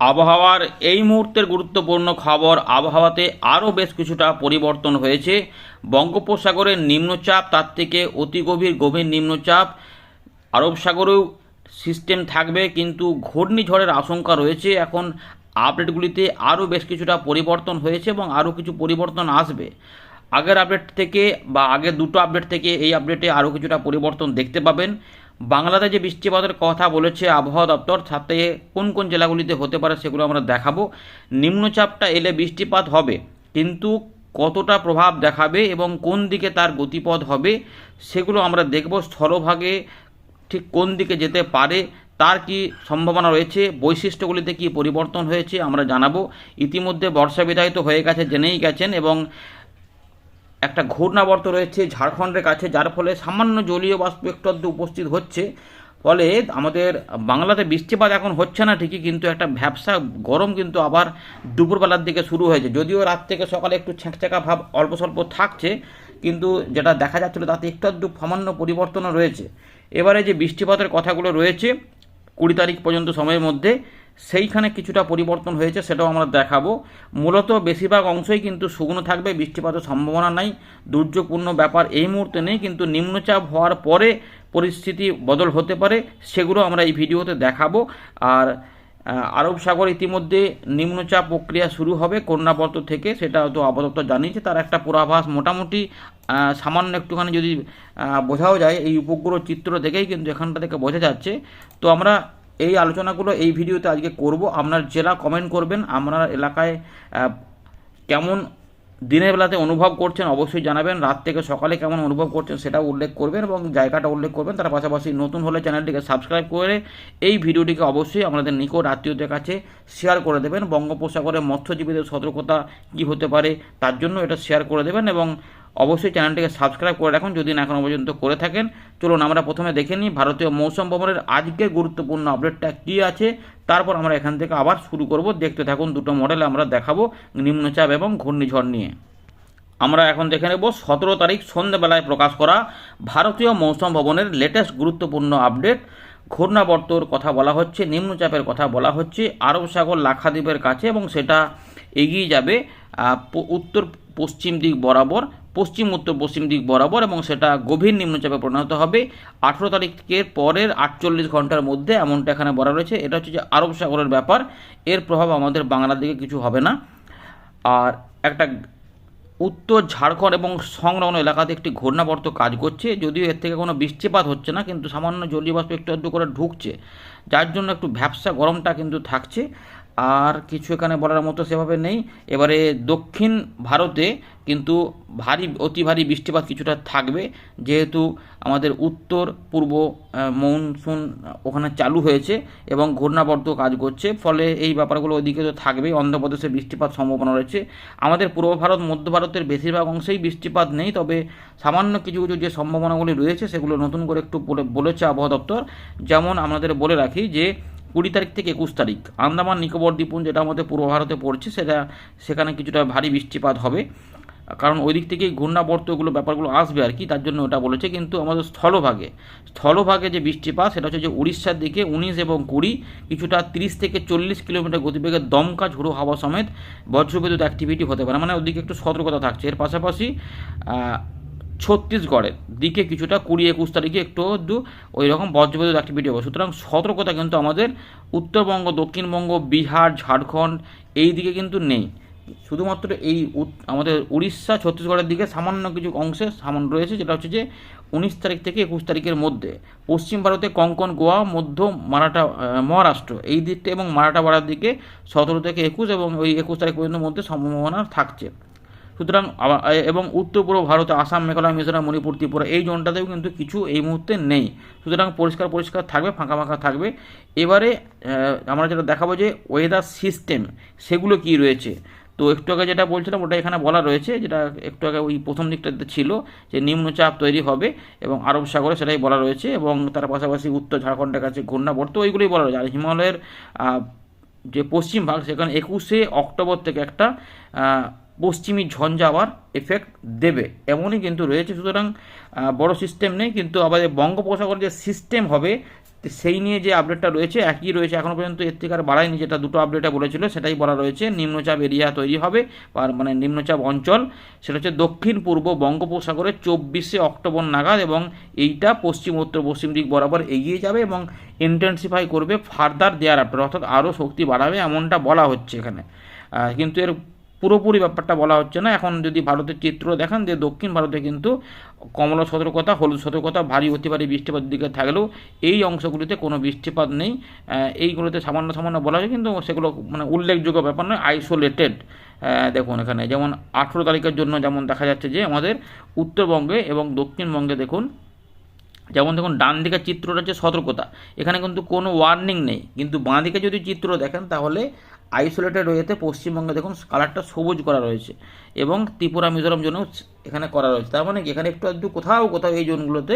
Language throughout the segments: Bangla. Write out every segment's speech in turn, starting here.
আবহাওয়ার এই মুহূর্তের গুরুত্বপূর্ণ খবর আবহাওয়াতে আরও বেশ কিছুটা পরিবর্তন হয়েছে। বঙ্গোপসাগরের নিম্নচাপ, তার থেকে অতি গভীর গভীর নিম্নচাপ। আরব সাগরেও সিস্টেম থাকবে, কিন্তু ঘূর্ণিঝড়ের আশঙ্কা রয়েছে। এখন আপডেটগুলিতে আরও বেশ কিছুটা পরিবর্তন হয়েছে এবং আরও কিছু পরিবর্তন আসবে। আগের আপডেট থেকে বা আগের দুটো আপডেট থেকে এই আপডেটে আরও কিছুটা পরিবর্তন দেখতে পাবেন। বাংলাতে যে বৃষ্টিপাতের কথা বলেছে আবহাওয়া দপ্তর সাথে কোন কোন জেলাগুলিতে হতে পারে সেগুলো আমরা দেখাবো। নিম্নচাপটা এলে বৃষ্টিপাত হবে, কিন্তু কতটা প্রভাব দেখাবে এবং কোন দিকে তার গতিপথ হবে সেগুলো আমরা দেখব। স্থলভাগে ঠিক কোন দিকে যেতে পারে, তার কি সম্ভাবনা রয়েছে, বৈশিষ্ট্যগুলিতে কি পরিবর্তন হয়েছে আমরা জানাব। ইতিমধ্যে বর্ষা বিধায়িত হয়ে গেছে, জেনেই গেছেন এবং একটা ঘূর্ণাবর্ত রয়েছে ঝাড়খণ্ডের কাছে, যার ফলে সামান্য জলীয় বাষ্প একটু উপস্থিত হচ্ছে। ফলে আমাদের বাংলাতে বৃষ্টিপাত এখন হচ্ছে না ঠিকই, কিন্তু একটা ভ্যাবসা গরম কিন্তু আবার দুপুরবেলার দিকে শুরু হয়েছে। যদিও রাত থেকে সকালে একটু ছ্যাঁকছ্যাঁকা ভাব অল্প স্বল্প থাকছে, কিন্তু যেটা দেখা যাচ্ছিল তাতে একটু আধটু সামান্য পরিবর্তনও রয়েছে। এবারে যে বৃষ্টিপাতের কথাগুলো রয়েছে, কুড়ি তারিখ পর্যন্ত সময়ের মধ্যে সেইখানে কিছুটা পরিবর্তন হয়েছে, সেটাও আমরা দেখাবো। মূলত বেশিরভাগ অংশই কিন্তু শুকনো থাকবে, বৃষ্টিপাতের সম্ভাবনা নাই। দুর্যোগপূর্ণ ব্যাপার এই মুহূর্তে নেই, কিন্তু নিম্নচাপ হওয়ার পরে পরিস্থিতি বদল হতে পারে, সেগুলো আমরা এই ভিডিওতে দেখাবো। আর আরব সাগর ইতিমধ্যে নিম্নচাপ প্রক্রিয়া শুরু হবে কন্যাবর্ত থেকে, সেটা তো আপাতত জানিয়েছে, তার একটা পূর্বাভাস মোটামুটি সামান্য একটুখানি যদি বোঝাও যায়, এই উপগ্রহ চিত্র দেখেই কিন্তু এখানটা থেকে বোঝা যাচ্ছে। তো আমরা এই আলোচনাগুলো এই ভিডিওতে আজকে করব। আপনার জেলা কমেন্ট করবেন, আপনার এলাকায় কেমন দিনের বেলাতে অনুভব করছেন অবশ্যই জানাবেন। রাত থেকে সকালে কেমন অনুভব করছেন সেটাও উল্লেখ করবেন এবং জায়গাটা উল্লেখ করবেন। তার পাশাপাশি নতুন হলে চ্যানেলটিকে সাবস্ক্রাইব করে এই ভিডিওটিকে অবশ্যই আমাদের নিকট আত্মীয়দের কাছে শেয়ার করে দেবেন। বঙ্গোপসাগরে মৎস্যজীবীদের সতর্কতা কী হতে পারে তার জন্য এটা শেয়ার করে দেবেন এবং অবশ্যই চ্যানেলটিকে সাবস্ক্রাইব করে রাখুন যদি না এখনও পর্যন্ত করে থাকেন। চলুন আমরা প্রথমে দেখে নিই ভারতীয় মৌসুম ভবনের আজকের গুরুত্বপূর্ণ আপডেটটা কী আছে। তারপর আমরা এখান থেকে আবার শুরু করব। দেখতে থাকুন দুটো মডেল আমরা দেখাবো নিম্নচাপ এবং ঘূর্ণিঝড় নিয়ে। আমরা এখন দেখে নেব সতেরো তারিখ সন্ধ্যেবেলায় প্রকাশ করা ভারতীয় মৌসুম ভবনের লেটেস্ট গুরুত্বপূর্ণ আপডেট। ঘূর্ণাবর্তর কথা বলা হচ্ছে, নিম্নচাপের কথা বলা হচ্ছে, আরব সাগর লাক্ষাদ্বীপের কাছে এবং সেটা এগিয়ে যাবে উত্তর পশ্চিম দিক বরাবর, পশ্চিম, উত্তর, পশ্চিম দিক বরাবর এবং সেটা গভীর নিম্নচাপে পরিণত হবে। আঠেরো তারিখের পরের আটচল্লিশ ঘণ্টার মধ্যে এমনটা এখানে বলা রয়েছে। এটা হচ্ছে যে আরব সাগরের ব্যাপার। এর প্রভাব আমাদের বাংলার দিকে কিছু হবে না। আর একটা উত্তর ঝাড়খণ্ড এবং সংলগ্ন এলাকাতে একটি ঘূর্ণাবর্ত কাজ করছে। যদিও এর থেকে কোনো বৃষ্টিপাত হচ্ছে না, কিন্তু সামান্য জলীয় বাষ্প একটু একটু করে ঢুকছে। যার জন্য একটু ভ্যাবসা গরমটা কিন্তু থাকছে। আর কিছু এখানে বলার মতো সেভাবে নেই। এবারে দক্ষিণ ভারতে কিন্তু ভারী, অতি ভারী বৃষ্টিপাত কিছুটা থাকবে। যেহেতু আমাদের উত্তর, পূর্ব মৌনসুন ওখানে চালু হয়েছে এবং ঘূর্ণাবর্ত কাজ করছে। ফলে এই ব্যাপারগুলো ওইদিকে তো থাকবেই। অন্ধ্রপ্রদেশে বৃষ্টিপাত সম্ভাবনা রয়েছে। আমাদের পূর্ব ভারত, মধ্য ভারতের বেশিরভাগ অংশেই বৃষ্টিপাত নেই। তবে সামান্য কিছু কিছু যে সম্ভাবনাগুলি রয়েছে, সেগুলো নতুন করে একটু বলে, বলেছে আবহাওয়া দপ্তর। যেমন আমাদের বলে রাখি যে কুড়ি তারিখ থেকে একুশ তারিখ। আন্দামান, নিকোবর দ্বীপপুঞ্জ যেটা আমাদের পূর্ব ভারতে পড়ছে, সেটা, সেখানে কিছুটা ভারী বৃষ্টিপাত হবে। কারণ ওই দিক থেকেই ঘূর্ণাবর্ত এগুলো ব্যাপারগুলো আসবে আর কি, তার জন্য ওটা বলেছে। কিন্তু আমাদের স্থলভাগে স্থলভাগে যে বৃষ্টিপাত, সেটা হচ্ছে যে উড়িষ্যার দিকে উনিশ এবং কুড়ি, কিছুটা তিরিশ থেকে চল্লিশ কিলোমিটার গতিবেগে দমকা ঝোড়ো হওয়া সমেত বজ্রবিদ্যুৎ অ্যাক্টিভিটি হতে পারে। মানে ওদিকে একটু সতর্কতা থাকছে। এর পাশাপাশি ছত্তিশগড়ের দিকে কিছুটা কুড়ি একুশ তারিখে একটু ওই রকম বজ্রবিদ্যুৎ অ্যাক্টিভিটি হবে। সুতরাং সতর্কতা কিন্তু আমাদের উত্তরবঙ্গ, দক্ষিণবঙ্গ, বিহার, ঝাড়খণ্ড এই দিকে কিন্তু নেই। শুধুমাত্র এই আমাদের উড়িষ্যা, ছত্তিশগড়ের দিকে সামান্য কিছু অংশে সামান্য রয়েছে, যেটা হচ্ছে যে উনিশ তারিখ থেকে একুশ তারিখের মধ্যে পশ্চিম ভারতে কঙ্কন, গোয়া, মধ্য মারাঠা মহারাষ্ট্র এই দিকটা এবং মারাঠাওয়াড়ার দিকে সতেরো থেকে একুশ এবং ওই একুশ তারিখ পর্যন্ত মধ্যে সম্ভাবনা থাকছে। সুতরাং এবং উত্তর পূর্ব ভারতে আসাম, মেঘালয়, মিজোরাম, মণিপুর, ত্রিপুরা এই জোনটাতেও কিন্তু কিছু এই মুহূর্তে নেই। সুতরাং পরিষ্কার পরিষ্কার থাকবে, ফাঁকা ফাঁকা থাকবে। এবারে আমরা যেটা দেখাবো যে ওয়েদার সিস্টেম সেগুলো কি রয়েছে? তো একটু আগে যেটা বলছিলাম, ওটা এখানে বলা রয়েছে, যেটা একটু আগে ওই প্রথম দিকটাতে ছিল, যে নিম্নচাপ তৈরি হবে এবং আরব সাগরে সেটাই বলা রয়েছে এবং তার পাশাপাশি উত্তর ঝাড়খণ্ডের কাছে ঘূর্ণাবর্ত, ওইগুলোই বলা রয়েছে। আর হিমালয়ের যে পশ্চিম ভাগ, সেখানে একুশে অক্টোবর থেকে একটা পশ্চিমী ঝঞ্ঝা আবার এফেক্ট দেবে। এমনই কিন্তু রয়েছে। সুতরাং বড় সিস্টেম নেই, কিন্তু আমাদের বঙ্গোপসাগর যে সিস্টেম হবে, সেই নিয়ে যে আপডেটটা রয়েছে, একই রয়েছে এখনও পর্যন্ত। এর থেকে আর বাড়ায়নি, যেটা দুটো আপডেটে বলেছিল, সেটাই বলা রয়েছে। নিম্নচাপ এরিয়া তৈরি হবে মানে নিম্নচাপ অঞ্চল, সেটা হচ্ছে দক্ষিণ পূর্ব বঙ্গোপসাগরে চব্বিশে অক্টোবর নাগাদ, এবং এইটা পশ্চিম, উত্তর, পশ্চিম দিক বরাবর এগিয়ে যাবে এবং ইন্টেন্সিফাই করবে ফার্দার দেয়ার আফটার অর্থাৎ আরও শক্তি বাড়াবে, এমনটা বলা হচ্ছে এখানে। কিন্তু এর পুরোপুরি ব্যাপারটা বলা হচ্ছে না। এখন যদি ভারতের চিত্র দেখান, যে দক্ষিণ ভারতে কিন্তু কমলা সতর্কতা, হলুদ সতর্কতা, ভারী অতি ভারী বৃষ্টিপাত দিকে থাকলেও এই অংশগুলিতে কোনো বৃষ্টিপাত নেই। এইগুলোতে সামান্য সামান্য বলা হয় কিন্তু সেগুলো মানে উল্লেখযোগ্য ব্যাপার নয় আইসোলেটেড দেখুন এখানে, যেমন আঠেরো তারিখের জন্য যেমন দেখা যাচ্ছে যে আমাদের উত্তরবঙ্গে এবং দক্ষিণবঙ্গে দেখুন, যেমন দেখুন ডান দিকের চিত্রটা হচ্ছে সতর্কতা। এখানে কিন্তু কোনো ওয়ার্নিং নেই, কিন্তু বাঁ দিকে যদি চিত্র দেখেন তাহলে আইসোলেটেড ওয়েতে পশ্চিমবঙ্গে দেখুন কালারটা সবুজ করা রয়েছে এবং ত্রিপুরা, মিজোরাম জন্যও এখানে করা রয়েছে। তার মানে এখানে একটু একটু কোথাও কোথাও এই জোনগুলোতে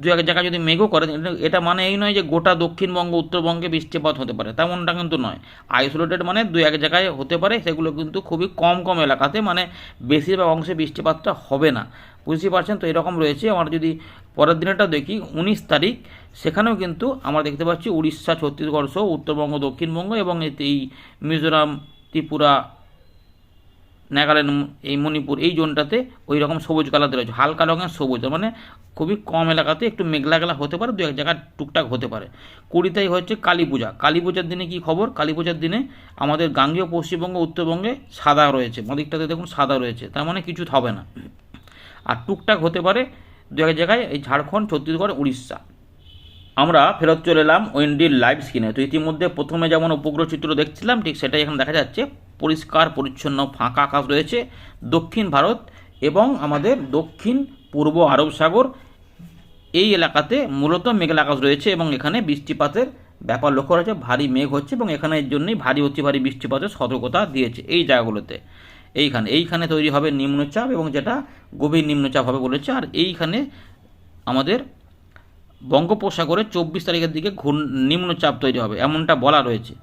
দু এক জায়গায় যদি মেঘও করে, এটা মানে এই নয় যে গোটা দক্ষিণবঙ্গ, উত্তরবঙ্গে বৃষ্টিপাত হতে পারে। তেমনটা কিন্তু নয়। আইসোলেটেড মানে দু এক জায়গায় হতে পারে, সেগুলো কিন্তু খুবই কম কম এলাকাতে মানে বেশিরভাগ অংশে বৃষ্টিপাতটা হবে না। বুঝতে পারছেন তো? এরকম রয়েছে। আমার যদি পরের দিনেটা দেখি, উনিশ তারিখ সেখানেও কিন্তু আমরা দেখতে পাচ্ছি উড়িষ্যা, ছত্তিশগড় সহ উত্তরবঙ্গ, দক্ষিণবঙ্গ এবং এই মিজোরাম, ত্রিপুরা, নাগাল্যান্ড, এই মণিপুর এই জোনটাতে ওই রকম সবুজ কালাতে রয়েছে। হালকা রঙের সবুজ মানে খুবই কম এলাকাতে একটু মেঘলা গেলা হতে পারে দু এক জায়গায় টুকটাক হতে পারে। কুড়ি তারিখ হচ্ছে কালী পূজা। কালী পূজার দিনে কী খবর? কালী পূজার দিনে আমাদের গাঙ্গেয়, পশ্চিমবঙ্গ, উত্তরবঙ্গে সাদা রয়েছে। মদিকটাতে দেখুন সাদা রয়েছে, তার মানে কিছু হবে না। আর টুকটাক হতে পারে দু এক জায়গায় এই ঝাড়খণ্ড, ছত্তিশগড়, উড়িষ্যা। আমরা ফেরত চলে এলাম ওয়েন্ডির লাইভ স্ক্রিনে। তো ইতিমধ্যে প্রথমে যেমন উপগ্রহ চিত্র দেখছিলাম, ঠিক সেটাই এখন দেখা যাচ্ছে। পরিষ্কার, পরিচ্ছন্ন, ফাঁকা আকাশ রয়েছে। দক্ষিণ ভারত এবং আমাদের দক্ষিণ, পূর্ব আরব সাগর, এই এলাকাতে মূলত মেঘলা আকাশ রয়েছে এবং এখানে বৃষ্টিপাতের ব্যাপার লক্ষ্য রয়েছে ভারী মেঘ হচ্ছে এবং এখানে এর জন্যই ভারী, অতি ভারী বৃষ্টিপাতের সতর্কতা দিয়েছে এই জায়গাগুলোতে। এইখানে এইখানে তৈরি হবে নিম্নচাপ এবং যেটা গভীর নিম্নচাপ হবে বলেছে। আর এইখানে আমাদের বঙ্গোপসাগরে চব্বিশ তারিখের দিকে ঘূর্ণ নিম্নচাপ তৈরি হবে, এমনটা বলা রয়েছে।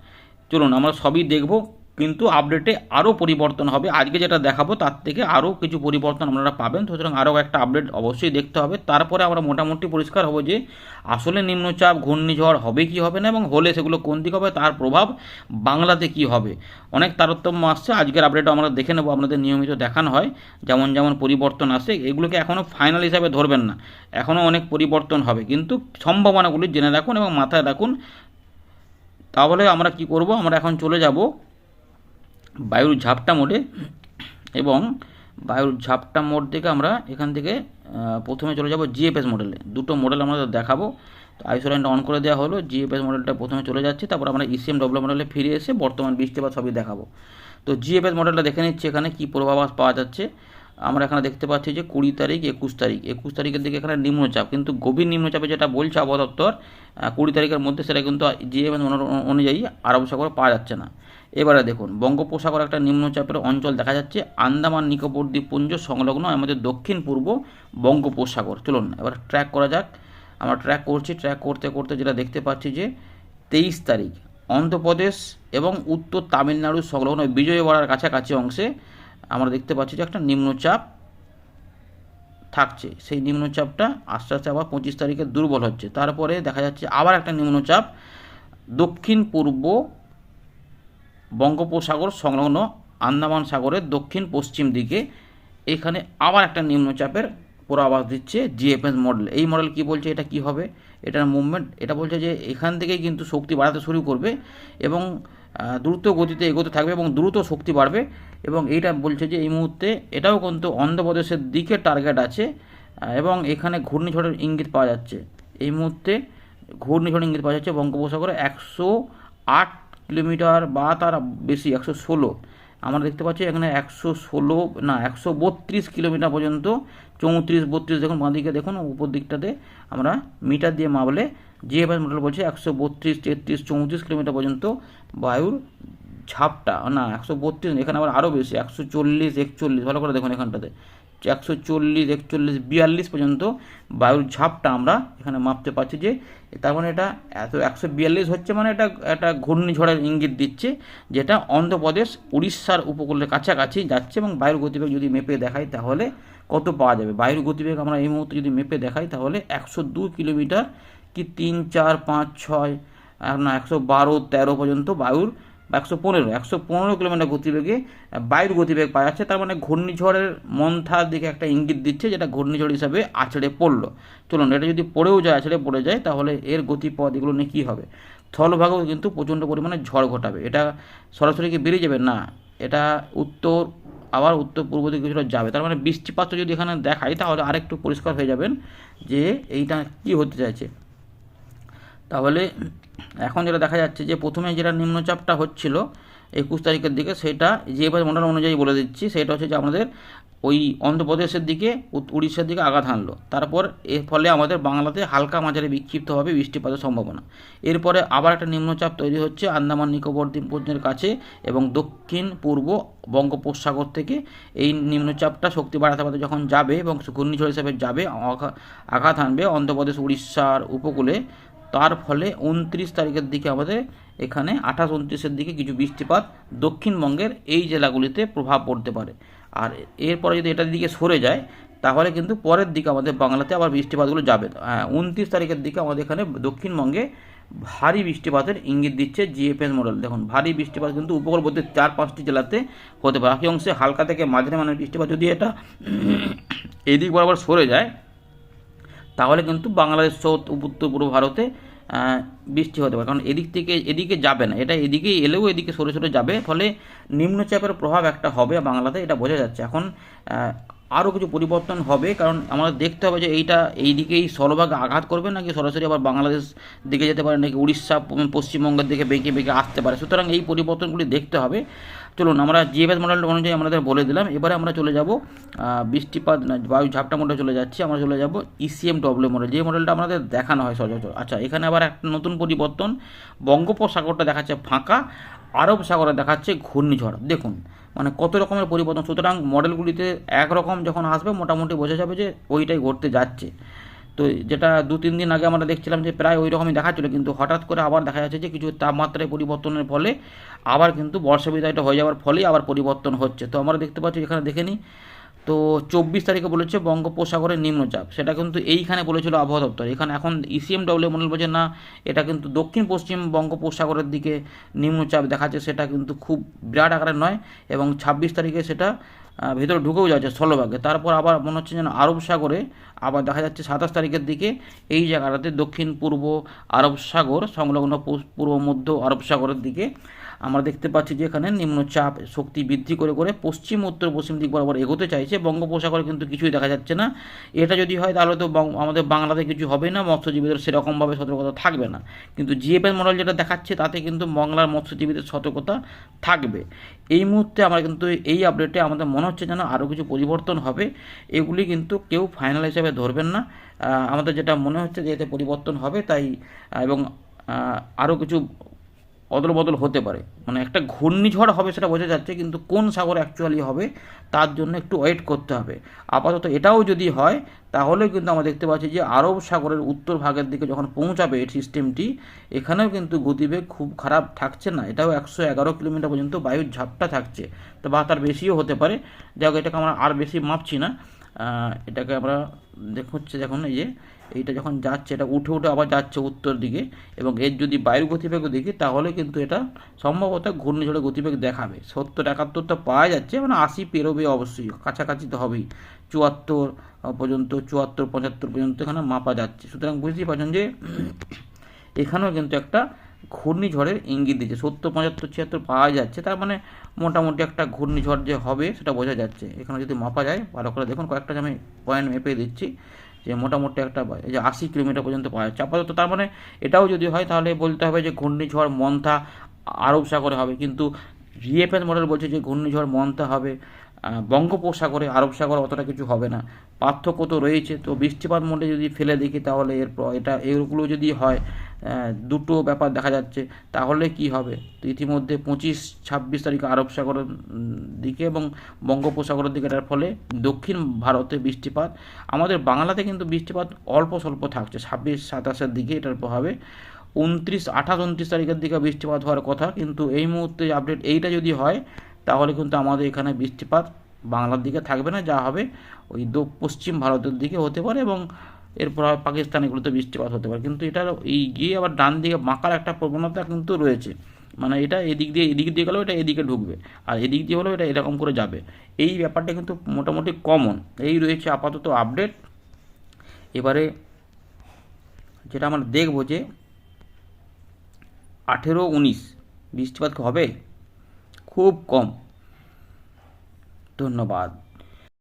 চলুন আমরা সবই দেখব কিন্তু আপডেটে আরও পরিবর্তন হবে। আজকে যেটা দেখাবো, তার থেকে আরও কিছু পরিবর্তন আপনারা পাবেন। সুতরাং আরও একটা আপডেট অবশ্যই দেখতে হবে। তারপরে আমরা মোটামুটি পরিষ্কার হব যে, আসলে নিম্নচাপ, ঘূর্ণিঝড় হবে কি হবে না এবং হলে সেগুলো কোন দিকে হবে, তার প্রভাব বাংলাতে কি হবে? অনেক তারতম্য আসছে। আজকের আপডেটও আমরা দেখে নেব, আপনাদের নিয়মিত দেখানো হয়। যেমন যেমন পরিবর্তন আসে এগুলোকে এখনও ফাইনাল হিসাবে ধরবেন না। এখনও অনেক পরিবর্তন হবে। কিন্তু সম্ভাবনাগুলি জেনে রাখুন এবং মাথায় রাখুন। তাহলে আমরা কি করব? আমরা এখন চলে যাব বায়ুর ঝাপটা মোডে এবং বায়ুর ঝাপটা মোড থেকে আমরা এখান থেকে প্রথমে চলে যাব জিএফএস মডেলে দুটো মডেল আমরা দেখাবো। তো আইসোলাইনটা অন করে দেওয়া হলো। জিএফএস মডেলটা প্রথমে চলে যাচ্ছে। তারপর আমরা ইসিএম ডব্লিউ মডেলে ফিরে এসে বর্তমান বৃষ্টিপাত সবই দেখাবো। তো জিএফএস মডেলটা দেখে নিচ্ছি এখানে কী পূর্বাভাস পাওয়া যাচ্ছে। আমরা এখানে দেখতে পাচ্ছি যে কুড়ি তারিখ, একুশ তারিখ। একুশ তারিখের দিকে এখানে নিম্নচাপ। কিন্তু গভীর নিম্নচাপে যেটা বলছে আবহাওয়া দপ্তর কুড়ি তারিখের মধ্যে সেটা কিন্তু জিএফএস অনুযায়ী আরব সাগরে পাওয়া যাচ্ছে না। এবারে দেখুন, বঙ্গোপসাগর একটা নিম্নচাপের অঞ্চল দেখা যাচ্ছে, আন্দামান নিকোবর দ্বীপপুঞ্জ সংলগ্ন আমাদের দক্ষিণ পূর্ব বঙ্গোপসাগর। চলুন, এবার ট্র্যাক করা যাক। আমরা ট্র্যাক করছি ট্র্যাক করতে করতে যেটা দেখতে পাচ্ছি যে, তেইশ তারিখ, অন্ধ্রপ্রদেশ এবং উত্তর তামিলনাড়ু সংলগ্ন বিজয়ওয়াড়ার কাছাকাছি অংশে আমরা দেখতে পাচ্ছি যে একটা নিম্নচাপ থাকছে। সেই নিম্নচাপটা আস্তে আস্তে আবার পঁচিশ তারিখে দুর্বল হচ্ছে। তারপরে দেখা যাচ্ছে আবার একটা নিম্নচাপ দক্ষিণ পূর্ব বঙ্গোপসাগর সংলগ্ন আন্দামান সাগরের দক্ষিণ পশ্চিম দিকে। এখানে আবার একটা নিম্নচাপের পূর্বাভাস দিচ্ছে জিএফএস মডেল এই মডেল কি বলছে? এটা কি হবে? এটার মুভমেন্ট এটা বলছে যে এখান থেকেই কিন্তু শক্তি বাড়াতে শুরু করবে এবং দ্রুত গতিতে এগোতে থাকবে এবং দ্রুত শক্তি বাড়বে এবং এইটা বলছে যে এই মুহূর্তে এটাও কিন্তু অন্ধ্রপ্রদেশের দিকে টার্গেট আছে এবং এখানে ঘূর্ণিঝড়ের ইঙ্গিত পাওয়া যাচ্ছে। এই মুহূর্তে ঘূর্ণিঝড় ইঙ্গিত পাওয়া যাচ্ছে বঙ্গোপসাগরে একশো আট কিলোমিটার বা তার বেশি, একশো ষোলো। আমরা দেখতে পাচ্ছি এখানে একশো ষোলো, না, একশো বত্রিশ কিলোমিটার পর্যন্ত, চৌত্রিশ, বত্রিশ, দেখুন বাঁদিকে দেখুন, উপর দিকটাতে আমরা মিটার দিয়ে মাপলে জিএফএস মডেল বলছে একশো বত্রিশ, তেত্রিশ, চৌত্রিশ কিলোমিটার পর্যন্ত বায়ুর ঝাপটা না, একশো বত্রিশ এখানে আবার আরও বেশি, একশো চল্লিশ, একচল্লিশ, ভালো করে দেখুন এখানটাতে। একশো চল্লিশ, একচল্লিশ, বিয়াল্লিশ পর্যন্ত বায়ুর ঝাপটা আমরা এখানে মাপতে পারছি যে তার মানে এটা এত একশো বিয়াল্লিশ হচ্ছে মানে এটা একটা ঘূর্ণিঝড়ের ইঙ্গিত দিচ্ছে, যেটা অন্ধ্রপ্রদেশ, উড়িষ্যার উপকূলের কাছাকাছি যাচ্ছে এবং বায়ুর গতিবেগ যদি মেপে দেখাই তাহলে কত পাওয়া যাবে? বায়ুর গতিবেগ আমরা এই মুহূর্তে যদি মেপে দেখাই তাহলে একশো দু কিলোমিটার কি তিন, চার, পাঁচ, ছয় না, একশো বারো, তেরো পর্যন্ত বায়ুর বা একশো পনেরো একশো পনেরো কিলোমিটার গতিবেগে বায়ুর গতিবেগ পাওয়া যাচ্ছে। তার মানে ঘূর্ণিঝড়ের মন্থার দিকে একটা ইঙ্গিত দিচ্ছে যেটা ঘূর্ণিঝড় হিসাবে আছড়ে পড়ল। চলুন, এটা যদি পড়েও যায়, আছড়ে পড়ে যায়, তাহলে এর গতিপথ এগুলো নিয়ে কী হবে? স্থলভাগেও কিন্তু প্রচণ্ড পরিমাণে ঝড় ঘটাবে। এটা সরাসরি কি বেরিয়ে যাবে? না। এটা উত্তর, আবার উত্তর পূর্ব দিকে কিছুটা যাবে। তার মানে বৃষ্টিপাত যদি এখানে দেখাই, তাহলে আরেকটু পরিষ্কার হয়ে যাবেন যে এইটা কি হতে চাইছে। তাহলে এখন যেটা দেখা যাচ্ছে যে প্রথমে যেটা নিম্নচাপটা হচ্ছিল একুশ তারিখের দিকে, সেটা যে এবার মডেল অনুযায়ী বলে দিচ্ছি, সেটা হচ্ছে যে আমাদের ওই অন্ধ্রপ্রদেশের দিকে উড়িষ্যার দিকে আঘাত হানলো। তারপর এর ফলে আমাদের বাংলাতে হালকা মাঝারি বিক্ষিপ্তভাবে বৃষ্টিপাতের সম্ভাবনা। এরপরে আবার একটা নিম্নচাপ তৈরি হচ্ছে আন্দামান, নিকোবর দ্বীপপুঞ্জের কাছে এবং দক্ষিণ, পূর্ব বঙ্গোপসাগর থেকে। এই নিম্নচাপটা শক্তি বাড়াতে বাড়াতে যখন যাবে এবং ঘূর্ণিঝড় হিসাবে যাবে আঘাত হানবে, অন্ধ্রপ্রদেশ, উড়িষ্যার উপকূলে তার ফলে উনত্রিশ তারিখের দিকে আমাদের এখানে আঠাশ, উনত্রিশের দিকে কিছু বৃষ্টিপাত দক্ষিণবঙ্গের এই জেলাগুলিতে প্রভাব পড়তে পারে। আর এরপরে যদি এটার দিকে সরে যায়, তাহলে কিন্তু পরের দিকে আমাদের বাংলাতে আবার বৃষ্টিপাতগুলো যাবে। হ্যাঁ উনত্রিশ তারিখের দিকে আমাদের এখানে দক্ষিণবঙ্গে ভারী বৃষ্টিপাতের ইঙ্গিত দিচ্ছে জিএফএস মডেল। দেখুন, ভারী বৃষ্টিপাত কিন্তু উপকূলবর্তী চার পাঁচটি জেলাতে হতে পারে। বাকি অংশে হালকা থেকে মাঝারি মানের বৃষ্টিপাত যদি এটা এদিক বরাবর সরে যায় তাহলে কিন্তু বাংলাদেশ সহ উত্তর, পূর্ব ভারতে বৃষ্টি হতে পারে। কারণ এদিক থেকে, এদিকে যাবে না। এটা এদিকে এলেও এদিকে সরে সরে যাবে। ফলে নিম্নচাপের প্রভাব একটা হবে বাংলাতে, এটা বোঝা যাচ্ছে। এখন আরও কিছু পরিবর্তন হবে। কারণ আমাদের দেখতে হবে যে এইটা এই দিকেই স্থলভাগে আঘাত করবে নাকি সরাসরি আবার বাংলাদেশ দিকে যেতে পারে, নাকি উড়িষ্যা পশ্চিমবঙ্গের দিকে বেঁকে বেঁকে আসতে পারে। সুতরাং এই পরিবর্তনগুলি দেখতে হবে। চলুন আমরা জিএফএস মডেল অনুযায়ী আমাদের বলে দিলাম, এবারে আমরা চলে যাব বৃষ্টিপাত বায়ু ঝাপটা মডেল চলে যাচ্ছি, আমরা চলে যাব ইসিএম ডব্লিউ মডেল যে মডেলটা আমাদের দেখানো হয় সচরাচর। আচ্ছা এখানে আবার একটা নতুন পরিবর্তন, বঙ্গোপসাগরটা দেখাচ্ছে ফাঁকা, আরব সাগরে দেখাচ্ছে ঘূর্ণিঝড়। দেখুন মানে কত রকমের পরিবর্তন, সুতরাং মডেলগুলিতে একরকম যখন আসবে, মোটামুটি বোঝা যাবে যে ওইটাই ঘটতে যাচ্ছে। তো যেটা দু, তিন দিন আগে আমরা দেখছিলাম যে প্রায় ওই রকমই দেখাচ্ছিল, কিন্তু হঠাৎ করে আবার দেখা যাচ্ছে যে কিছু তাপমাত্রায় পরিবর্তনের ফলে আবার কিন্তু বর্ষা বিদায়টা হয়ে যাওয়ার ফলেই আবার পরিবর্তন হচ্ছে। তো আমরা দেখতে পাচ্ছি এখানে দেখে নিই। তো চব্বিশ তারিখে বলেছে বঙ্গোপসাগরের নিম্নচাপ। সেটা কিন্তু এইখানে বলেছিল আবহাওয়া দপ্তর। এখানে এখন ইসিএম ডব্লিউ মডেল বলছে, না, এটা কিন্তু দক্ষিণ পশ্চিম বঙ্গোপসাগরের দিকে নিম্নচাপ দেখাচ্ছে। সেটা কিন্তু খুব বিরাট আকারের নয় এবং ছাব্বিশ তারিখে সেটা ভেতরে ঢুকেও যাচ্ছে স্থলভাগে। তারপর আবার মনে হচ্ছে যেন আরব সাগরে, আবার দেখা যাচ্ছে সাতাশ তারিখের দিকে এই জায়গাটাতে দক্ষিণ পূর্ব আরব সাগর, সংলগ্ন পূর্ব মধ্য আরব সাগরের দিকে আমরা দেখতে পাচ্ছি যে এখানে নিম্নচাপ শক্তি বৃদ্ধি করে করে পশ্চিম, উত্তর, পশ্চিম দিক বরাবর এগোতে চাইছে। বঙ্গোপসাগরে কিন্তু কিছুই দেখা যাচ্ছে না। এটা যদি হয় তাহলে তো আমাদের বাংলাতে কিছু হবে না, মৎস্যজীবীদের সেরকমভাবে সতর্কতা থাকবে না। কিন্তু জিএফএস মডেল যেটা দেখাচ্ছে তাতে কিন্তু বাংলার মৎস্যজীবীদের সতর্কতা থাকবে। এই মুহূর্তে আমরা কিন্তু এই আপডেটে আমাদের মনে হচ্ছে যেন আরও কিছু পরিবর্তন হবে। এগুলি কিন্তু কেউ ফাইনাল হিসাবে ধরবেন না। আমাদের যেটা মনে হচ্ছে যে এতে পরিবর্তন হবে, তাই এবং আরও কিছু অদল বদল হতে পারে। মানে একটা ঘূর্ণিঝড় হবে সেটা বোঝা যাচ্ছে, কিন্তু কোন সাগর অ্যাকচুয়ালি হবে তার জন্য একটু ওয়েট করতে হবে। আপাতত এটাও যদি হয়, তাহলে কিন্তু আমরা দেখতে পাচ্ছি যে আরব সাগরের উত্তর ভাগের দিকে যখন পৌঁছাবে এই সিস্টেমটি এখানেও কিন্তু গতিবেগ খুব খারাপ থাকছে না। এটাও একশো এগারো কিলোমিটার পর্যন্ত বায়ুর ঝাপটা থাকছে। তো বা তার বেশিও হতে পারে। যাই এটাকে আমরা আর বেশি মাপছি না। এটাকে আমরা দেখছি দেখুন এই যে এইটা যখন যাচ্ছে, এটা উঠে উঠে আবার যাচ্ছে উত্তর দিকে এবং এর যদি বায়ুর গতিবেগ দেখি, তাহলে কিন্তু এটা সম্ভবত ঘূর্ণিঝড়ের গতিবেগ দেখাবে। সত্তর একাত্তর তো পাওয়া যাচ্ছে মানে আশি পেরোবে অবশ্যই, কাছাকাছি তো হবেই। চুয়াত্তর পর্যন্ত, চুয়াত্তর, পঁচাত্তর পর্যন্ত এখানে মাপা যাচ্ছে। সুতরাং বুঝতেই পারছেন যে এখানেও কিন্তু একটা ঘূর্ণিঝড়ের ইঙ্গিত দিচ্ছে। সত্তর, পঁচাত্তর, ছিয়াত্তর পাওয়া যাচ্ছে, তার মানে মোটামুটি একটা ঘূর্ণিঝড় যে হবে, সেটা বোঝা যাচ্ছে। এখানে যদি মাপা যায়, ভালো করে দেখুন, কয়েকটা আমি পয়েন্ট মেপে দিচ্ছি। যে মোটামুটি একটা যে আশি কিলোমিটার পর্যন্ত পাওয়া যাচ্ছে। আপাতত তার মানে এটাও যদি হয় তাহলে বলতে হবে যে ঘূর্ণিঝড় মন্থা আরব সাগরে হবে। কিন্তু জিএফএস মডেল বলছে যে ঘূর্ণিঝড় মন্থা হবে বঙ্গোপসাগরে আরব সাগর অতটা কিছু হবে না। পার্থক্য তো রয়েছে। তো বৃষ্টিপাত মন্ডে যদি ফেলে দেখি তাহলে এরপর এটা এগুলো যদি হয় দুটো ব্যাপার দেখা যাচ্ছে। তাহলে কি হবে? তো ইতিমধ্যে পঁচিশ, ছাব্বিশ তারিখে আরব সাগরের দিকে এবং বঙ্গোপসাগরের দিকে এটার ফলে দক্ষিণ ভারতে বৃষ্টিপাত। আমাদের বাংলাতে কিন্তু বৃষ্টিপাত অল্প স্বল্প থাকছে। ছাব্বিশ, সাতাশের দিকে এটার প্রভাবে। উনত্রিশ, আঠাশ, উনত্রিশ তারিখের দিকে বৃষ্টিপাত হওয়ার কথা। কিন্তু এই মুহূর্তে আপডেট এইটা যদি হয়, তাহলে কিন্তু আমাদের এখানে বৃষ্টিপাত বাংলার দিকে থাকবে না। যা হবে ওই পশ্চিম ভারতের দিকে হতে পারে এবং এরপর হয় পাকিস্তান এগুলোতে বৃষ্টিপাত হতে পারে। কিন্তু এটা এই গিয়ে আবার ডান দিকে বাঁকার একটা প্রবণতা কিন্তু রয়েছে। মানে এটা এদিক দিয়ে এদিক দিয়ে গেলেও এটা এদিকে ঢুকবে। আর এদিক দিয়ে হলেও এটা এরকম করে যাবে। এই ব্যাপারটা কিন্তু মোটামুটি কমন এই রয়েছে আপাতত আপডেট এবারে যেটা আমরা দেখব যে আঠেরো উনিশ, বৃষ্টিপাত হবে? খুব কম। ধন্যবাদ।